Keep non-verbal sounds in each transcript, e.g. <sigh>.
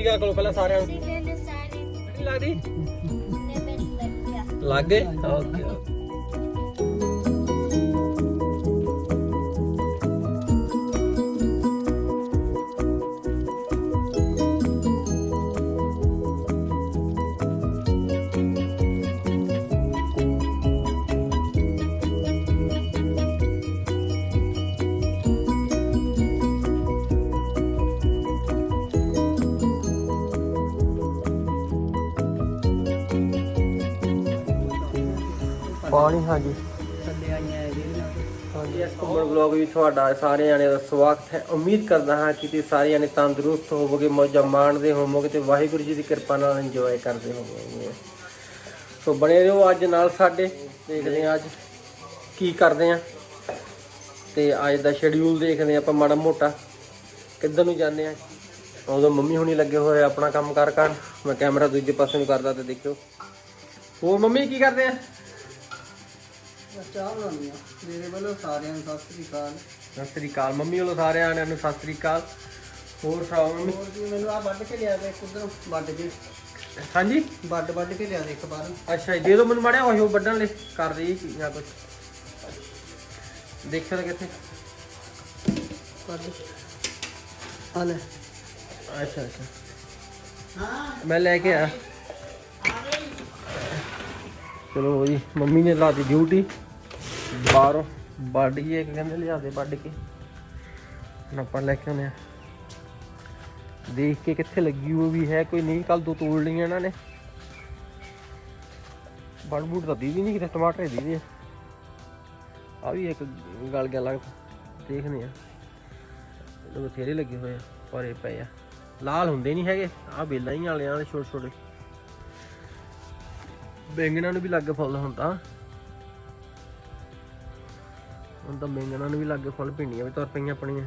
ਸ਼੍ਰੀ ਅਕਾਲ ਕੋਲ ਪਹਿਲਾਂ ਸਾਰਿਆਂ ਨੂੰ। ਲੱਗਦੀ ਲੱਗ ਗਏ? ਓਕੇ। ਪਾਣੀ ਹਾਂਜੀ। ਥੱਲੇ ਆਈਆਂ ਇਹਦੇ ਹਾਂਜੀ। ਇਸ ਘੁੰਮਣ ਵਲੌਗ ਵਿੱਚ ਤੁਹਾਡਾ ਸਾਰੇ ਜਣੇ ਦਾ ਸਵਾਗਤ ਹੈ। ਉਮੀਦ ਕਰਦਾ ਹਾਂ ਕਿ ਤੁਸੀਂ ਸਾਰੇ ਜਣੇ ਤੰਦਰੁਸਤ ਹੋਵੋਗੇ ਮੌਜਾਂ ਮਾਣਦੇ ਹੋਵੋਗੇ ਤੇ ਵਾਹਿਗੁਰੂ ਜੀ ਦੀ ਕਿਰਪਾ ਨਾਲ ਇੰਜੋਏ ਕਰਦੇ ਹੋਵੋਗੇ। ਸੋ ਬਣੇ ਰਹੋ ਅੱਜ ਨਾਲ ਸਾਡੇ। ਦੇਖਦੇ ਹਾਂ ਅੱਜ ਕੀ ਕਰਦੇ ਆ ਤੇ ਅੱਜ ਦਾ ਸ਼ੈਡਿਊਲ ਦੇਖਦੇ ਹਾਂ ਆਪਾਂ ਮਾੜਾ ਮੋਟਾ। ਕਿੱਧਰ ਨੂੰ ਜਾਂਦੇ ਆ ਉਦੋਂ ਮੰਮੀ ਹੁਣੀ ਲੱਗੇ ਹੋਏ ਆਪਣਾ ਕੰਮ ਕਰ ਕਰਨ। ਮੈਂ ਕੈਮਰਾ ਦੂਜੇ ਪਾਸੇ ਨੂੰ ਕਰਦਾ ਤੇ ਦੇਖਿਓ। ਹੋਰ ਮੰਮੀ ਕੀ ਕਰਦੇ ਆ? ਚਾਹ ਬਣਾਉਣੀ ਆ ਮੇਰੇ ਵੱਲੋਂ ਸਾਰਿਆਂ ਨੂੰ ਸਤਿ ਸ੍ਰੀ ਅਕਾਲ। ਸਤਿ ਸ੍ਰੀ ਅਕਾਲ। ਮੰਮੀ ਵੱਲੋਂ ਸਾਰਿਆਂ ਆਣਿਆਂ ਨੂੰ ਸਤਿ ਸ੍ਰੀ ਅਕਾਲ। ਹੋਰ ਸੁਣਾਓ ਮੰਮੀ? ਹੋਰ ਜੀ ਮੈਨੂੰ ਆ ਵੱਢ ਕੇ ਲਿਆ ਦੇ ਇੱਕ ਉਧਰੋਂ ਵੱਢ ਕੇ। ਹਾਂਜੀ? ਵੱਢ ਵੱਢ ਕੇ ਲਿਆ ਦੇ ਇੱਕ ਬਾਹਰ। ਅੱਛਾ ਜੀ, ਦੇ ਦੋ ਮੈਨੂੰ ਮਾੜਿਆ ਉਹ ਵੱਢਣ ਲਈ। ਕਰ ਦੇ ਜੀ ਜਾਂ ਕੁਝ ਦੇਖਿਓ ਤਾਂ ਕਿੱਥੇ। ਵੱਢ। ਆ ਲੈ। ਅੱਛਾ ਅੱਛਾ। ਹਾਂ। ਮੈਂ ਲੈ ਕੇ ਆ ਚਲੋ ਜੀ ਮੰਮੀ ਨੇ ਲਾਤੀ ਡਿਊਟੀ। ਬਾਹਰੋਂ ਵੱਢ ਗਈ ਇੱਕ ਕਹਿੰਦੇ ਲਿਆ ਦੇ ਵੱਢ ਕੇ। ਹੁਣ ਆਪਾਂ ਲੈ ਕੇ ਆਉਂਦੇ ਆ ਦੇਖ ਕੇ ਕਿੱਥੇ ਲੱਗੀ ਉਹ ਵੀ ਹੈ, ਕੋਈ ਨਹੀਂ ਕੱਲ ਦੋ ਤੋੜ ਲਈਆਂ ਇਹਨਾਂ ਨੇ। ਬੜ ਬੂਟ ਤਾਂ ਦੀ ਵੀ ਨਹੀਂ ਕਿਤੇ, ਟਮਾਟਰ ਦੀ ਵੀ ਆ। ਵੀ ਇੱਕ ਗਲ ਗਿਆ ਲੱਗਦਾ ਦੇਖਦੇ ਆ ਇਹ ਬਥੇਰੇ ਲੱਗੇ ਹੋਏ ਆ, ਪਰੇ ਪਏ ਆ। ਲਾਲ ਹੁੰਦੇ ਨਹੀਂ ਹੈਗੇ ਆ ਬੇਲਾਂ ਹੀ ਵਾਲਿਆਂ ਵਾਲੇ ਛੋਟੇ ਛੋਟੇ। ਬੈਂਗਣਾਂ ਨੂੰ ਵੀ ਲੱਗ ਫੁੱਲ ਹੁੰਦਾ। ਹੁਣ ਤਾਂ ਬੈਂਗਣਾਂ ਨੂੰ ਵੀ ਲੱਗ ਫੁੱਲ ਭਿੰਡੀਆਂ ਵੀ ਤੁਰ ਪਈਆਂ ਆਪਣੀਆਂ।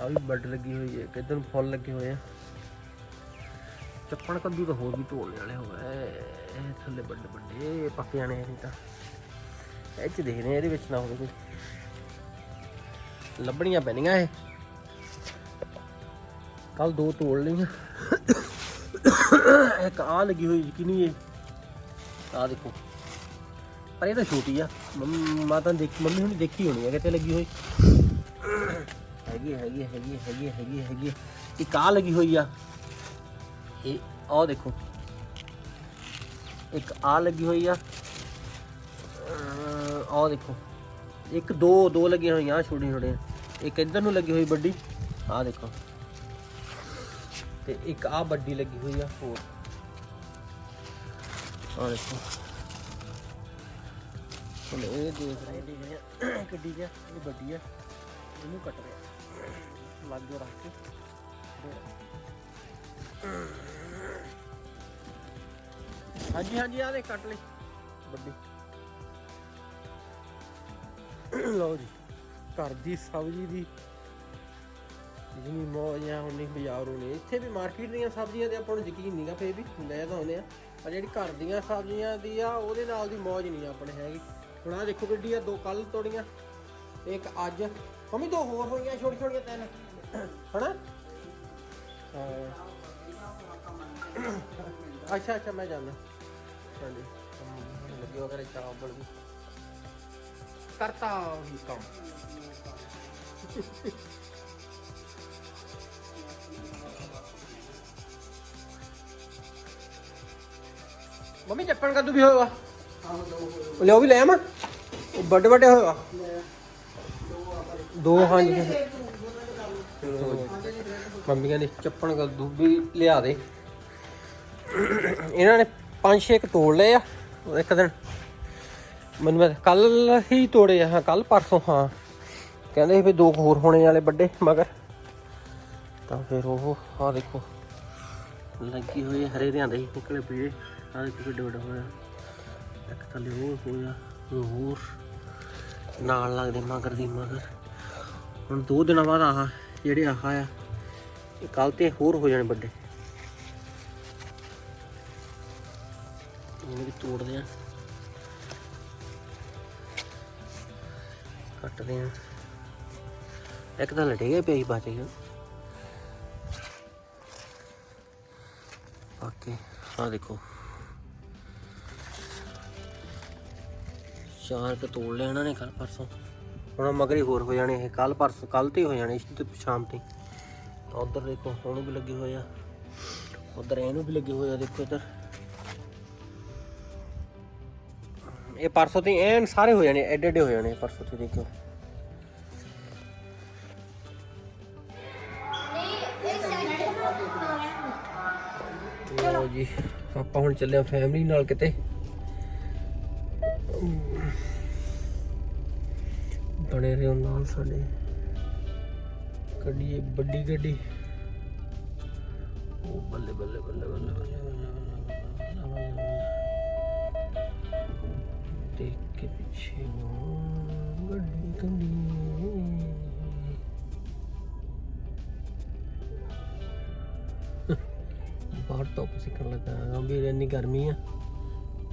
ਆ ਵੀ ਬੱਡ ਲੱਗੀ ਹੋਈ ਹੈ ਕਿੱਧਰ ਫੁੱਲ ਲੱਗੇ ਹੋਏ ਆ। ਚੱਪਣ ਕੱਦੂ ਤਾਂ ਹੋਰ ਵੀ ਢੋਲਣੇ ਵਾਲੇ ਹੋਏ ਥੱਲੇ ਵੱਡੇ ਵੱਡੇ ਪੱਕ ਜਾਣੇ ਇਹ ਤਾਂ। ਇਹ ਚ ਦੇਖਦੇ ਆ ਇਹਦੇ ਵਿੱਚ ਨਾ ਹੋਵੇ ਕੋਈ। ਲੱਭਣੀਆਂ ਪੈਣੀਆਂ ਇਹ। ਕੱਲ ਦੋ ਤੋੜ ਲਈਆਂ। ਇੱਕ ਆ ਲੱਗੀ ਹੋਈ ਯਕੀਨੀ ਇਹ। ਆ ਦੇਖੋ। ਪਰ ਇਹ ਤਾਂ ਛੋਟੀ ਆ। ਮੰਮ- ਮਾਤਾ ਨੇ ਦੇਖ ਮੰਮੀ ਹੁਣੀ ਦੇਖੀ ਹੋਣੀ ਆ ਕਿਤੇ ਲੱਗੀ ਹੋਈ। ਹੈਗੀ ਹੈ, ਹੈਗੀ ਹੈ, ਹੈਗੀ ਹੈ, ਹੈਗੀ ਹੈ, ਹੈਗੀ ਹੈ, ਹੈਗੀ ਹੈ। ਇੱਕ ਆ ਲੱਗੀ ਹੋਈ ਆ। ਇਹ ਆ ਦੇਖੋ। ਇੱਕ ਆ ਲੱਗੀ ਹੋਈ ਆ। ਆ ਦੇਖੋ। ਇੱਕ ਦੋ ਦੋ ਲੱਗੀਆਂ ਹੋਈਆਂ ਛੋਟੀਆਂ ਛੋਟੀਆਂ। ਇੱਕ ਇੱਧਰ ਨੂੰ ਲੱਗੀ ਹੋਈ ਵੱਡੀ ਆਹ ਦੇਖੋ। ਤੇ ਇੱਕ ਆ ਵੱਡੀ ਲੱਗੀ ਹੋਈ ਆ ਹੋਰ। ਆਹ ਦੇਖੋ। ਹੁਣ ਇਹ ਦੇਖ ਰਹੇ ਦੇਖ <coughs> ਕਿੱਡੀ ਜਿਹਾ ਇਹ ਵੱਡੀ ਆ। ਇਹਨੂੰ ਕੱਟ ਰਿਹਾ ਲੱਗ ਜੋ ਰੱਖ ਕੇ। ਹਾਂਜੀ ਹਾਂਜੀ ਆ ਦੇ ਕੱਟ ਲਈ ਵੱਡੀ। ਲਓ ਜੀ, ਘਰ ਦੀ ਸਬਜ਼ੀ ਦੀ ਜਿੰਨੀ ਮੌਜ ਆ, ਉਨੀ ਬਾਜ਼ਾਰੋਂ ਨੇ। ਇੱਥੇ ਵੀ ਮਾਰਕੀਟ ਦੀਆਂ ਸਬਜ਼ੀਆਂ ਤੇ ਆਪਾਂ ਨੂੰ ਯਕੀਨ ਨਹੀਂਗਾ ਫੇਰ ਵੀ ਲੈ ਤਾਂ ਆਉਂਦੇ ਆ। ਪਰ ਜਿਹੜੀ ਘਰ ਦੀਆਂ ਸਬਜ਼ੀਆਂ ਦੀ ਆ, ਉਹਦੇ ਨਾਲ ਦੀ ਮੌਜ ਨਹੀਂ ਆਪਣੇ, ਹੈਗੀ। ਹੁਣ ਆ ਦੇਖੋ ਕਿੱਡੀ ਆ ਦੋ ਕੱਲ ਤੋੜੀਆਂ ਇੱਕ ਅੱਜ। ਮੰਮੀ ਦੋ ਹੋਰ ਹੋਈਆਂ ਛੋਟੀ ਛੋਟੀਆਂ ਤਿੰਨ। ਹਨਾ? ਅੱਛਾ ਅੱਛਾ ਮੈਂ ਜਾਂਦਾ ਹਾਂਜੀ। ਹਮ, ਲੱਗੇ ਵਗੈਰੇ ਚਾਵਲ ਵੀ ਕਰਤਾ ਹੀ ਕੰਮ। ਮੰਮੀ ਚੱਪਣ ਕਦੋਂ ਵੀ ਹੋਇਆ ਆਹ ਲਿਓ ਵੀ ਲੈ ਆਵਾਂ। ਵੱਡੇ ਵੱਡੇ ਲੈ ਦੋ ਹਾਂਜੀ। ਮੰਮੀ ਕਹਿੰਦੀ ਚੱਪਣ ਕੱਦੂ ਵੀ ਲਿਆ ਦੇ। ਇਹਨਾਂ ਨੇ ਪੰਜ ਛੇ ਕੁ ਤੋੜ ਲਏ ਆ। ਇੱਕ ਦਿਨ ਮੈਨੂੰ ਕੱਲ ਹੀ ਤੋੜੇ ਆ ਹਾਂ ਕੱਲ ਪਰਸੋਂ ਹਾਂ। ਕਹਿੰਦੇ ਵੀ ਦੋ ਹੋਰ ਹੋਣੇ ਵਾਲੇ ਵੱਡੇ ਮਗਰ। ਤਾਂ ਫਿਰ ਉਹ ਆ ਦੇਖੋ ਲੱਗੀ ਹੋਈ ਹਰੇ ਦੇ ਹੀ ਨਿਕਲੇ ਪੀਏ ਆ। ਦੇਖੋ ਕਿੱਡੇ ਵੱਡੇ ਹੋਇਆ ਇੱਕ ਥੱਲੇ ਹੋਇਆ ਹੋਰ। ਨਾਲ ਲੱਗਦੇ ਮਗਰ ਦੀ ਮਗਰ। ਹੁਣ ਦੋ ਦਿਨਾਂ ਬਾਅਦ ਆਹ ਜਿਹੜੇ ਆਹ ਆ, ਇਹ ਕੱਲ ਤੇ ਹੋਰ ਹੋ ਜਾਣੇ ਵੱਡੇ। ਇਹਨੂੰ ਵੀ ਤੋੜਦੇ ਆ। ਕੱਟਦੇ ਆ। ਇੱਕ ਤਾਂ ਲਟੇਗਾ ਪਿਆ ਹੀ ਬਚੇਗਾ ਓਕੇ ਆ ਦੇਖੋ। ਚਾਰ ਕੁ ਤੋੜ ਲਿਆ ਇਹਨਾਂ ਨੇ ਕੱਲ ਪਰਸੋਂ। ਹੁਣ ਮਗਰ ਹੋਰ ਹੋ ਜਾਣੇ ਇਹ ਕੱਲ ਪਰਸੋਂ ਕੱਲ ਤੇ ਹੋ ਜਾਣੇ ਸ਼ਾਮ ਤੇ। ਉਧਰ ਦੇਖੋ ਉਹਨੂੰ ਵੀ ਲੱਗੇ ਹੋਏ ਆ। ਉਧਰ ਇਹਨੂੰ ਵੀ ਲੱਗੇ ਹੋਏ ਆ, ਦੇਖੋ ਇੱਧਰ। ਇਹ ਪਰਸੋਂ ਤੇ ਐਨ ਸਾਰੇ ਹੋ ਜਾਣੇ, ਐਡੇ ਐਡੇ ਹੋ ਜਾਣੇ ਪਰਸੋਂ ਤੇ ਦੇਖੋ ਲਓ ਜੀ, ਆਪਾਂ ਹੁਣ ਚੱਲੇ ਆ ਫੈਮਿਲੀ ਨਾਲ ਕਿਤੇ। ਬਣੇ ਰਹੋ ਨਾਲ ਸਾਡੇ ਕੱਢੀਏ ਵੱਡੀ ਗੱਡੀ ਉਹ ਬੱਲੇ ਬੱਲੇ ਬੱਲੇ ਬੱਲੇ ਬੱਲੇ ਪਿੱਛੇ ਗੱਡੀ ਕੰਦੀ ਬਾਹਰ ਤੋਂ ਸਿੱਖਣ ਲੱਗਾ ਵੀ ਇੰਨੀ ਗਰਮੀ ਆ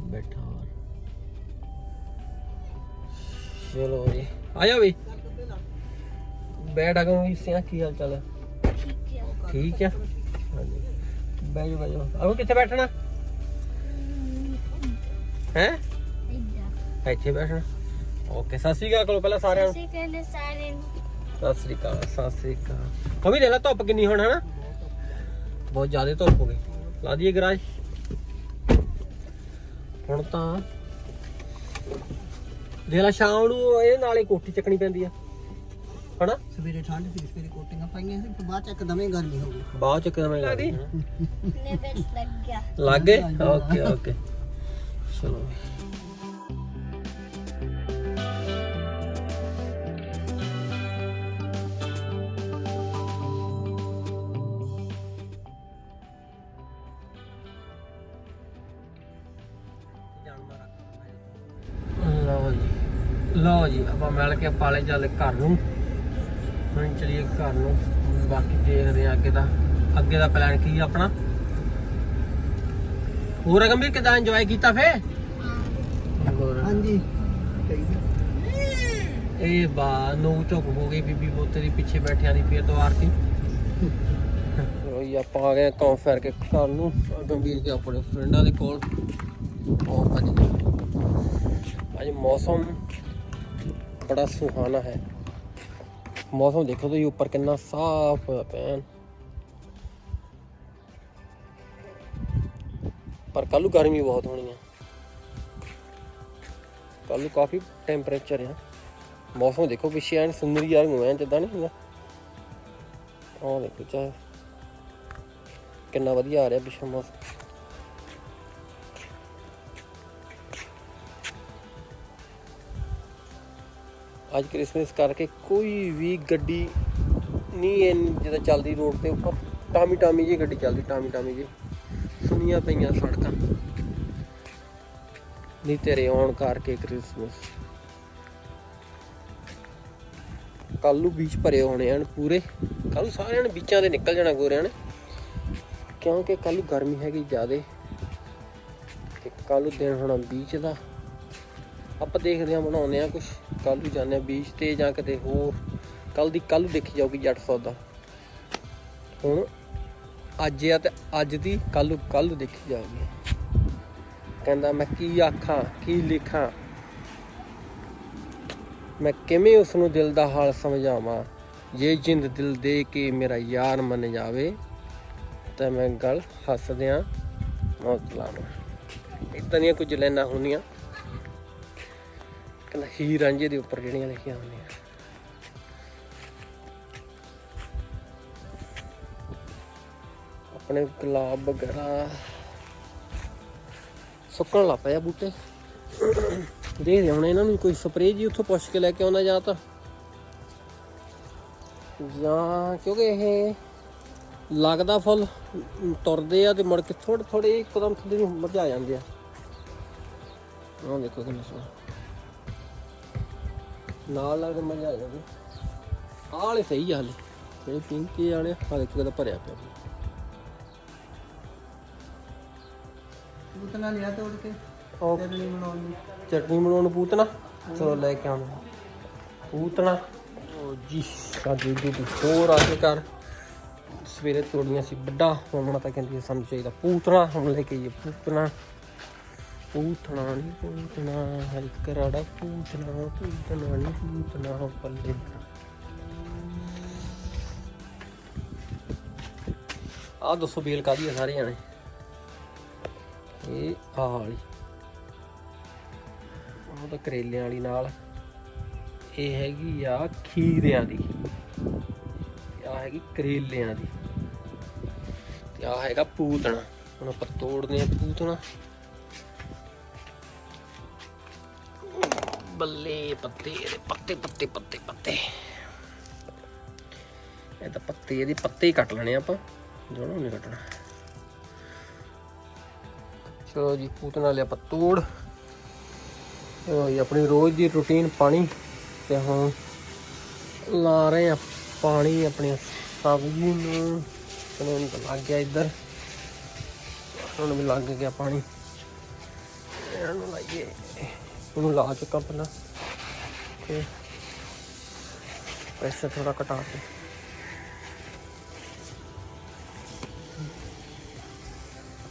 ਬੈਠਾ ਚਲੋ ਜੀ ਆ ਜਾ ਬਈ। ਬੈਠ ਆ ਗਏ ਸਿਆ ਕੀ ਹਾਲ ਚਾਲ ਹੈ ਠੀਕ ਹੈ ਹਾਂਜੀ। ਬਹਿ ਜਾ ਬਹਿ ਜਾ ਆਓ ਕਿੱਥੇ ਬੈਠਣਾ? ਹੈ? ਇੱਧਰ ਇੱਥੇ ਬੈਠਣਾ। ਓਕੇ ਸਤਿ ਸ਼੍ਰੀ ਅਕਾਲ ਕਰੋ ਪਹਿਲਾਂ ਸਾਰਿਆਂ ਨੂੰ। ਕਹਿੰਦੇ ਸਾਰੇ ਨੂੰ। ਸਤਿ ਸ਼੍ਰੀ ਅਕਾਲ ਸਤਿ ਸ਼੍ਰੀ ਅਕਾਲ। ਵੀ ਦੇਖ ਲੈ ਧੁੱਪ ਕਿੰਨੀ ਹੁਣ ਹਨਾ? ਬਹੁਤ ਜ਼ਿਆਦਾ ਧੁੱਪ ਹੋ ਗਈ। ਲਾ ਦਈਏ ਗਰਾਜ। ਹੁਣ ਤਾਂ ਦੇਖ ਲੈ ਸ਼ਾਮ ਨੂੰ ਇਹ ਨਾਲੇ ਕੋਠੀ ਚੱਕਣੀ ਪੈਂਦੀ ਆ। ਹਨਾ? ਸਵੇਰੇ ਠੰਡ ਸੀ ਸਵੇਰੇ ਕੋਟੀਆਂ ਪਾਈਆਂ ਸੀ ਫਿਰ ਬਾਅਦ ਚ ਇੱਕਦਮ ਹੀ ਗਰਮੀ ਹੋ ਗਈ। ਬਾਅਦ ਚ ਕਿਵੇਂ ਲੱਗਦੀ ਨੇ ਵਿੱਚ ਲੱਗ ਗਿਆ। ਲੱਗ ਗਏ? Okay okay. ਚਲੋ। ਲਓ ਜੀ ਆਪਾਂ ਮਿਲ ਕੇ ਪਾਲੇ ਚੱਲ ਘਰ ਨੂੰ। ਹੁਣ ਚਲੀਏ ਘਰ ਨੂੰ। ਬਾਕੀ ਦੇਖਦੇ ਆ ਅੱਗੇ ਦਾ ਅੱਗੇ ਦਾ ਪਲਾਨ ਕੀ ਆ ਆਪਣਾ। ਹੋਰ ਗੰਭੀਰ ਕਿਦਾਂ ਇੰਜੋਏ ਕੀਤਾ ਫੇ ਹਾਂਜੀ। ਇਹ ਬਾ ਨੋ ਝੁਕ ਹੋ ਗਈ ਬੀਬੀ ਬੋਤੇ ਦੀ ਪਿੱਛੇ ਬੈਠਿਆਂ ਦੀ ਫੇਰ ਤੋਂ। ਆਰਤੀ ਰੋਈ ਆਪਾਂ ਆ ਗਏ ਘੁੰਮ ਫਿਰ ਕੇ ਘਰ ਨੂੰ। ਗੰਭੀਰ ਕੇ ਆਪਣੇ ਫਰੈਂਡਾਂ ਦੇ ਕੋਲ। ਉਹ ਅੱਜ ਮੌਸਮ ਬੜਾ ਸੁਹਾਣਾ ਹੈ। ਮੌਸਮ ਦੇਖੋ ਤੁਸੀਂ, ਉੱਪਰ ਕਿੰਨਾ ਸਾਫ਼ ਹੋਇਆ ਪਿਆ ਪਰ ਕੱਲੂ ਗਰਮੀ ਬਹੁਤ ਹੋਣੀ ਹੈ। ਕੱਲੂ ਕਾਫੀ ਟੈਂਪਰੇਚਰ ਆ ਮੌਸਮ ਦੇਖੋ ਪਿੱਛੇ ਐਨ ਸੁੰਦਰੀ ਯਾਰ ਨੂੰ ਜਿੱਦਾਂ ਨਹੀਂ ਹੁੰਦਾ। ਆਹ ਦੇਖੋ ਚਾਹ ਕਿੰਨਾ ਵਧੀਆ ਆ ਰਿਹਾ ਪਿੱਛੇ ਮੌਸਮ। ਅੱਜ ਕ੍ਰਿਸਮਸ ਕਰਕੇ ਕੋਈ ਵੀ ਗੱਡੀ ਨਹੀਂ ਐਨ ਜਿੱਦਾਂ ਚੱਲਦੀ ਰੋਡ ਤੇ ਉੱਪਰ, ਟਾਮੀ ਟਾਮੀ ਜੀ ਗੱਡੀ ਚੱਲਦੀ, ਟਾਮੀ ਟਾਮੀ ਜੀ ਸੁਣੀਆਂ ਪਈਆਂ ਸੜਕਾਂ। ਨਹੀਂ ਤੇਰੇ ਆਉਣ ਕਰਕੇ ਕ੍ਰਿਸਮਸ ਕੱਲ ਨੂੰ ਬੀਚ ਭਰੇ ਹੋਣੇ ਹਨ ਪੂਰੇ। ਕੱਲ ਸਾਰਿਆਂ ਨੇ ਬੀਚਾਂ ਤੇ ਨਿਕਲ ਜਾਣਾ ਗੋਰਿਆਂ ਨੇ। ਕਿਉਂਕਿ ਕੱਲ ਨੂੰ ਗਰਮੀ ਹੈਗੀ ਜ਼ਿਆਦੇ। ਤੇ ਕੱਲ ਨੂੰ ਦਿਨ ਹੋਣਾ ਬੀਚ ਦਾ। ਆਪਾਂ ਦੇਖਦੇ ਹਾਂ, ਬਣਾਉਂਦੇ ਆ ਕੁਝ ਕੱਲ ਨੂੰ ਜਾਂਦੇ ਆ ਬੀਚ ਤੇ ਜਾਂ ਕਿਤੇ ਹੋਰ। ਕੱਲ ਦੀ ਕੱਲ ਦੇਖੀ ਜਾਊਗੀ ਜੱਟ ਸੌਦਾ। ਹੁਣ ਅੱਜ ਆ ਤੇ ਅੱਜ ਦੀ ਕੱਲ ਨੂੰ ਕੱਲ ਨੂੰ ਦੇਖੀ ਜਾਊਗੀ। ਕਹਿੰਦਾ ਮੈਂ ਕੀ ਆਖਾਂ, ਕੀ ਲਿਖਾਂ? ਮੈਂ ਕਿਵੇਂ ਉਸ ਨੂੰ ਦਿਲ ਦਾ ਹਾਲ ਸਮਝਾਵਾਂ? ਜੇ ਜਿੰਦ ਦਿਲ ਦੇ ਕੇ ਮੇਰਾ ਯਾਰ ਮੰਨ ਜਾਵੇ, ਤਾਂ ਮੈਂ ਗੱਲ ਹੱਸਦਿਆਂ ਮੌਤ ਲਾਵਾਂ। ਇਦਾਂ ਦੀਆਂ ਕੁਝ ਲੈਣਾ ਹੁੰਦੀਆਂ। ਕਹਿੰਦਾ ਹੀ ਰਾਂਝੇ ਦੇ ਉੱਪਰ ਜਿਹੜੀਆਂ ਲਿਖੀਆਂ ਹੁੰਦੀਆਂ। ਆਪਣੇ ਗੁਲਾਬ ਵਗੈਰਾ। ਸੁੱਕਣ ਲੱਗ ਪਏ ਆ ਬੂਟੇ। ਦੇਖਦੇ ਹੁਣ ਇਹਨਾਂ ਨੂੰ ਕੋਈ ਸਪਰੇਅ ਜੀ ਉੱਥੋਂ ਪੁੱਛ ਕੇ ਲੈ ਕੇ ਆਉਂਦਾ ਜਾਂ ਤਾਂ। ਜਾਂ ਕਿਉਂਕਿ ਇਹ ਲੱਗਦਾ ਫੁੱਲ ਤੁਰਦੇ ਆ ਤੇ ਮੁੜ ਕੇ ਥੋੜੇ ਥੋੜੇ ਇੱਕਦਮ ਥੱਲੇ ਨੂੰ ਮਰਜਾ ਜਾਂਦੇ ਆ। ਉਹ ਦੇਖੋ ਕਿੰਨਾ ਸੋਹਣਾ। ਨਾਲ ਲੱਗਦੇ ਮਰਜਾ ਜਾਂਦੇ ਆਹ ਵਾਲੇ ਸਹੀ ਆ ਹਲੇ। ਜਿਹੜੇ ਪਿੰਕ ਵਾਲੇ ਆ ਦੇਖੋ ਕਿਦਾ ਭਰਿਆ ਪਿਆ। ਉਤਨਾ ਲਿਆ ਤੋੜ ਕੇ ਉਹ ਚਟਨੀ ਬਣਾਉਣ ਨੂੰ ਚਟਨੀ ਬਣਾਉਣ ਨੂੰ ਪੂਤਨਾ? ਚਲੋ ਲੈ ਕੇ ਆਉਂਦੇ ਪੂਤਨਾ? ਉਹ ਜੀ ਸਾਡੀ ਦੀ ਹੋਰ ਆ ਕੇ ਕਰ ਸਵੇਰੇ ਤੋੜੀਆਂ ਸੀ ਵੱਡਾ ਹੁਣ ਮਾਤਾ ਕਹਿੰਦੀ ਸਾਨੂੰ ਚਾਹੀਦਾ ਪੂਤਣਾ ਹੁਣ ਲੈ ਕੇ ਆਈਏ ਪੂਤਣਾ ਪੂਤਣਾ ਨਹੀਂ ਪੂਤਣਾ ਹਰ ਕਰਾੜਾ ਪੂਤਣਾ ਪੂਤਣਾ ਨਹੀਂ ਪੂਤਣਾ ਆ ਦੱਸੋ ਬੇਲ ਕਾਦੀ ਆ ਸਾਰੇ ਜਾਣੇ ਇਹ ਆ ਵਾਲੀ। ਉਹ ਤਾਂ ਕਰੇਲਿਆਂ ਵਾਲੀ ਨਾਲ। ਇਹ ਹੈਗੀ ਆ ਖੀਰਿਆਂ ਦੀ। ਤੇ ਆ ਹੈਗੀ ਕਰੇਲਿਆਂ ਦੀ। ਤੇ ਆ ਹੈਗਾ ਪੂਤਣਾ। ਹੁਣ ਆਪਾਂ ਤੋੜਦੇ ਆ ਪੂਤਣਾ। ਬੱਲੇ ਪੱਤੇ, ਇਹਦੇ ਪੱਤੇ ਪੱਤੇ ਪੱਤੇ ਪੱਤੇ। ਇਹ ਤਾਂ ਪੱਤੇ, ਇਹਦੇ ਪੱਤੇ ਹੀ ਕੱਟ ਲੈਣੇ ਆਪਾਂ। ਜੋੜਾ ਨਹੀਂ ਕੱਟਣਾ। ਚਲੋ ਜੀ, ਪੂਤਨਾ ਲਿਆ ਆਪਾਂ ਤੋੜ। ਆਪਣੀ ਰੋਜ਼ ਦੀ ਰੁਟੀਨ ਪਾਣੀ। ਤੇ ਹੁਣ ਲਾ ਰਹੇ ਆ ਪਾਣੀ ਆਪਣੀ ਸਬਜ਼ੀ ਨੂੰ। ਚਲੋ ਹੁਣ ਲੱਗ ਗਿਆ ਇੱਧਰ। ਹੁਣ ਵੀ ਲੱਗ ਗਿਆ ਪਾਣੀ। ਇਹਨੂੰ ਲਾਈਏ। ਉਹਨੂੰ ਲਾ ਚੁੱਕਾ ਪਹਿਲਾਂ। ਤੇ ਪ੍ਰੈਸ਼ਰ ਥੋੜਾ ਘਟਾ ਕੇ।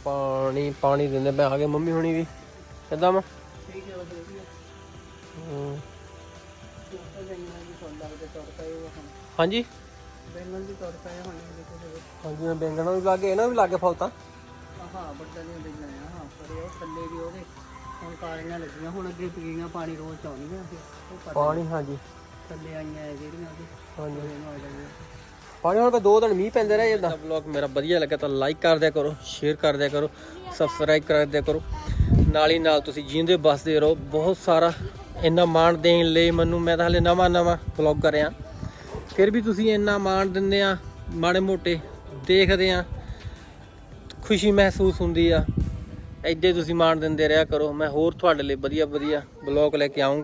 ਪਾਣੀ ਪਾਣੀ ਦਿੰਦੇ ਮੈਂ ਆ ਗਏ ਮੰਮੀ ਹੁਣੀ ਵੀ। ਕਿੱਦਾਂ ਮੈਂ ਠੀਕ ਹੈ ਪਏ ਹਾਂਜੀ? ਬੈਂਗਣ ਦੀ ਤੁਰ ਪਏ ਹੁਣ ਇਹ ਦੇਖੋ ਤੇ ਹਾਂਜੀ ਮੈਂ ਬੈਂਗਣਾ ਵੀ ਲਾਗੇ ਇਹਨਾਂ ਵੀ ਲਾਗੇ ਫਲਤਾ ਹਾਂ ਬੱਦਲ ਦੀਆਂ ਬੈਂਗਣ ਆ ਹਾਂ ਪਰ ਉਹ ਥੱਲੇ ਵੀ ਉਹਦੇ। ਹੁਣ ਕਾਲੀਆਂ ਲੱਗੀਆਂ ਹੁਣ ਅੱਗੇ ਪੀਣੀਆਂ ਪਾਣੀ ਰੋਜ਼ ਫਿਰ ਹਾਂਜੀ। ਥੱਲੇ ਆਈਆਂ ਇਹ ਜਿਹੜੀਆਂ ਉਹਦੇ ਹਾਂਜੀ। ਉਹਦੇ ਨਾਲ ਆ ਜਾਣੀਆਂ ਪਾਣੀ ਹੁਣ ਪੇ ਦੋ ਦਿਨ ਮੀਂਹ ਪੈਂਦੇ ਰਹੇ ਜਿੱਦਾਂ। ਵਲੌਗ ਮੇਰਾ ਵਧੀਆ ਲੱਗਾ ਤਾਂ ਲਾਈਕ ਕਰ ਦਿਆ ਕਰੋ ਸ਼ੇਅਰ ਕਰ ਦਿਆ ਕਰੋ ਸਬਸਕ੍ਰਾਈਬ ਕਰ ਦਿਆ ਕਰੋ। ਨਾਲ ਹੀ ਨਾਲ ਤੁਸੀਂ ਜੀਂਦੇ ਬਸਦੇ ਰਹੋ। ਬਹੁਤ ਸਾਰਾ ਇੰਨਾ ਮਾਣ ਦੇਣ ਲਈ ਮੈਨੂੰ ਮੈਂ ਤਾਂ ਹਲੇ ਨਵਾਂ ਨਵਾਂ ਵਲੌਗ ਕਰਿਆ ਫਿਰ ਵੀ ਤੁਸੀਂ ਇੰਨਾ ਮਾਣ ਦਿੰਦੇ ਆ ਮਾੜੇ ਮੋਟੇ ਦੇਖਦੇ ਆ ਖੁਸ਼ੀ ਮਹਿਸੂਸ ਹੁੰਦੀ ਆ। ਐਡੇ ਤੁਸੀਂ ਮਾਣ ਦਿੰਦੇ ਰਿਹਾ ਕਰੋ। ਮੈਂ ਹੋਰ ਤੁਹਾਡੇ ਲਈ ਵਧੀਆ ਵਧੀਆ ਵਲੌਗ ਲੈ ਕੇ ਆਉਂਗਾ